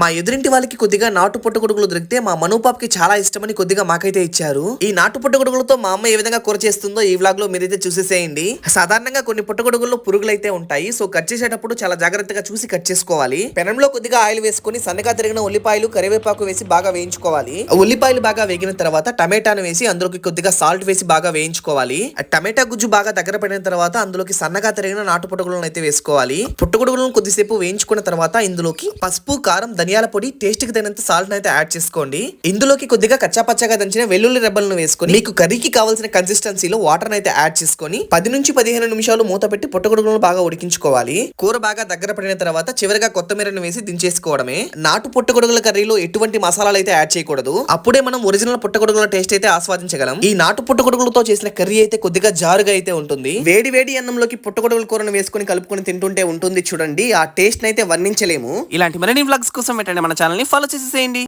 మా ఎదురింటి వాళ్ళకి కొద్దిగా నాటు పుట్టగొడుగులు దొరికితే మా మనుపాప్కి చాలా ఇష్టమని కొద్దిగా మాకైతే ఇచ్చారు. ఈ నాటు పుట్టగొడుగులతో మా అమ్మ ఏ విధంగా కూర చేస్తుందో ఈ వ్లాగ్లో మీరైతే చూసేసేయండి. సాధారణంగా కొన్ని పుట్టగొడుగుల్లో పురుగులైతే ఉంటాయి. సో కట్ చేసేటప్పుడు చాలా జాగ్రత్తగా చూసి కట్ చేసుకోవాలి. పెనంలో కొద్దిగా ఆయిల్ వేసుకొని సన్నగా తిరిగిన ఉల్లిపాయలు కరివేపాకు వేసి బాగా వేయించుకోవాలి. ఉల్లిపాయలు బాగా వేగిన తర్వాత టమాటాను వేసి అందులోకి కొద్దిగా సాల్ట్ వేసి బాగా వేయించుకోవాలి. ఆ టమాటా గుజ్జు బాగా దగ్గర పడిన తర్వాత అందులోకి సన్నగా తిరిగిన నాటు పుట్టగొడుగులను అయితే వేసుకోవాలి. పుట్టగొడుగులను కొద్దిసేపు వేయించుకున్న తర్వాత ఇందులోకి పసుపు కారం ధనియాల పొడి టేస్ట్కి తగినంత సాల్ట్ అయితే యాడ్ చేసుకోండి. ఇందులోకి కొద్దిగా కచ్చా పచ్చగా దంచిన వెల్లుల్లి రెబ్బలను వేసుకొని మీకు కర్రీకి కావాల్సిన కన్సిస్టెన్సీలో వాటర్ అయితే యాడ్ చేసుకొని పది నుంచి పదిహేను నిమిషాలు మూత పెట్టి పొట్టగొడుగులను బాగా ఉడికించుకోవాలి. కూర బాగా దగ్గర పడిన తర్వాత చివరిగా కొత్తమీరను వేసి దించేసుకోవడమే. నాటు పొట్టగొడుగుల కర్రీలో ఎటువంటి మసాలాలు అయితే యాడ్ చేయకూడదు. అప్పుడే మనం ఒరిజినల్ పుట్టగొడుగుల టేస్ట్ అయితే ఆస్వాదించగలం. ఈ నాటు పుట్టగొడుగులతో చేసిన కర్రీ అయితే కొద్దిగా జారుగా అయితే ఉంటుంది. వేడి వేడి అన్నంలోకి పుట్టగొడుగుల కూరను వేసుకొని కలుపుకొని తింటుంటే ఉంటుంది చూడండి. ఆ టేస్ట్ అయితే వర్ణించలేము. ఇలాంటి మరిన్ని వ్లాగ్స్ కోసం పెట్టండి మన ఛానల్ని ఫాలో చేసేసేయండి.